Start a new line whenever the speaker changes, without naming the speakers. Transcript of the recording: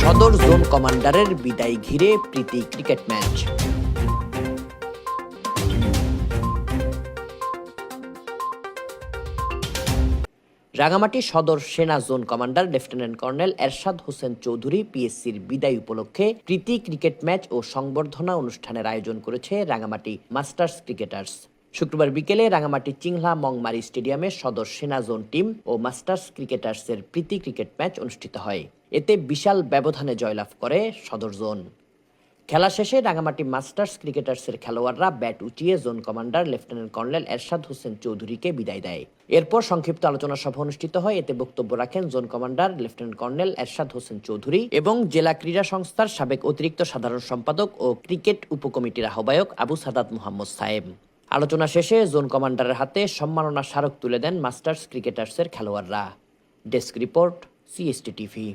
সদর জোন কমান্ডারের বিদায় ঘিরে প্রীতি ক্রিকেট ম্যাচ। রাঙামাটি সদর সেনা zone commander lieutenant colonel Ershad Hossain Chowdhury পিএসসির বিদায় উপলক্ষে প্রীতি ক্রিকেট ম্যাচ ও সংবর্ধনা অনুষ্ঠানের আয়োজন করেছে রাঙামাটি মাস্টার্স ক্রিকেটার্স। শুক্রবার বিকেলে রাঙামাটি চিংলা মংমারি স্টেডিয়ামে সদর সেনা জোন টিম ও মাস্টার্স ক্রিকেটার্সের প্রীতি ক্রিকেট ম্যাচ অনুষ্ঠিত হয়। এতে বিশাল ব্যবধানে জয়লাভ করে সদর জোন। খেলা শেষে রাঙামাটি মাস্টার্স ক্রিকেটার্সের খেলোয়াড়রা ব্যাট উঁচিয়ে zone commander lieutenant colonel Ershad Hossain চৌধুরীকে বিদায় দেয়। এরপর সংক্ষিপ্ত আলোচনা সভা অনুষ্ঠিত হয়। এতে বক্তব্য রাখেন zone commander lieutenant colonel Ershad Hossain Chowdhury এবং জেলা ক্রীড়া সংস্থার সাবেক অতিরিক্ত সাধারণ সম্পাদক ও ক্রিকেট উপকমিটির আহ্বায়ক আবু সাদাত মোহাম্মদ সায়েব আলোচনা শেষে জোন কমান্ডারের হাতে সম্মাননা স্মারক তুলে দেন মাস্টার্স ক্রিকেটার্সের খেলোয়াড়রা। Desk report, CST TV.